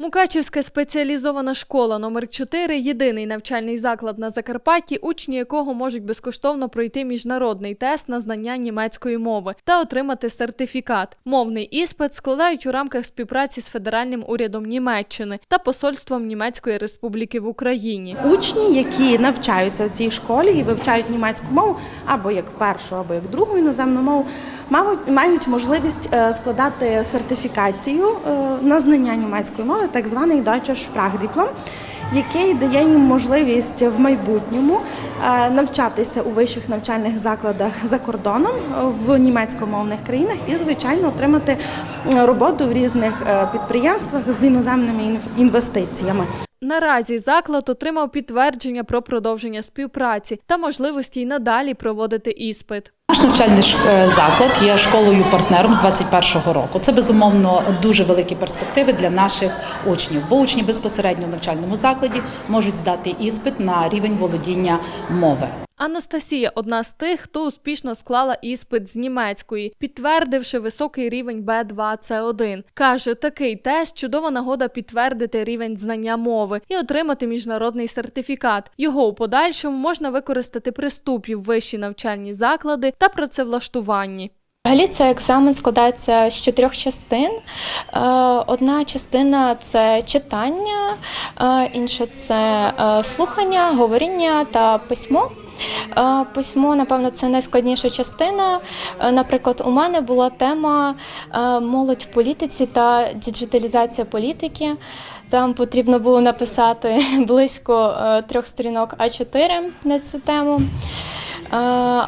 Мукачівська спеціалізована школа номер 4 єдиний навчальний заклад на Закарпатті, учні якого можуть безкоштовно пройти міжнародний тест на знання німецької мови та отримати сертифікат. Мовний іспит складають у рамках співпраці з федеральним урядом Німеччини та посольством Німецької Республіки в Україні. Учні, які навчаються в цій школі і вивчають німецьку мову або як першу, або як другу іноземну мову, мають, можливість е, складати сертифікацію е, на знання німецької мови, так званий Deutscher Sprachdiplom, який дає їм можливість в майбутньому е, навчатися у вищих навчальних закладах за кордоном в німецькомовних країнах і, звичайно, отримати роботу в різних е, підприємствах з іноземними інв- інвестиціями. Наразі заклад отримав підтвердження про продовження співпраці та можливості й надалі проводити іспит. Наш навчальний е, заклад є школою-партнером з 21-го року. Це безумовно дуже великі перспективи для наших учнів, бо учні безпосередньо в навчальному закладі можуть здати іспит на рівень володіння мови. Анастасія одна з тих, хто успішно склала іспит з німецької, підтвердивши високий рівень B2 C1. Каже, такий тест чудова нагода підтвердити рівень знання мови і отримати міжнародний сертифікат. Його у подальшому можна використати при вступі в вищі навчальні заклади та працевлаштуванні. Взагалі цей екзамен складається з чотирьох частин. Е, Одна частина це читання, е, інша це е, слухання, говоріння та письмо. Письмо, напевно, це найскладніша частина. Е, Наприклад, у мене була тема е, молодь в політиці та діджиталізація політики. Там потрібно було написати близько е, трьох сторінок А4 на цю тему.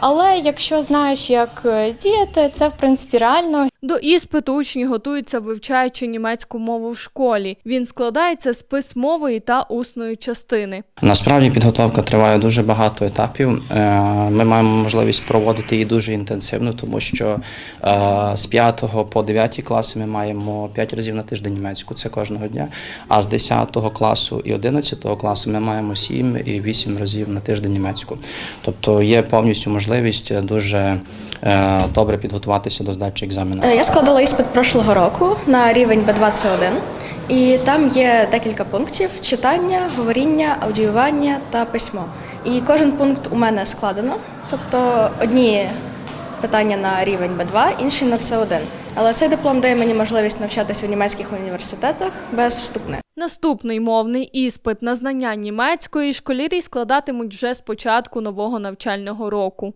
Але якщо знаєш, як діяти, це в принципі реально. До іспиту учні готуються, вивчаючи німецьку мову в школі. Він складається з письмової та усної частини. Насправді підготовка триває дуже багато етапів. Е, Ми маємо можливість проводити її дуже інтенсивно, тому що е, з 5 по 9 класи ми маємо 5 разів на тиждень німецьку, це кожного дня. А з 10 класу і 11 класу ми маємо 7 і 8 разів на тиждень німецьку. Тобто є повністю можливість дуже е, добре підготуватися до здачі екзамену. Е, Я складала іспит прошлого року на рівень B2C1, і там є декілька пунктів: читання, говоріння, аудіювання та письмо. І кожен пункт у мене складено. Тобто одні питання на рівень B2, інші на C1. Але цей диплом дає мені можливість навчатися в німецьких університетах без вступних. Наступний мовний іспит на знання німецької школярі складатимуть вже з початку нового навчального року.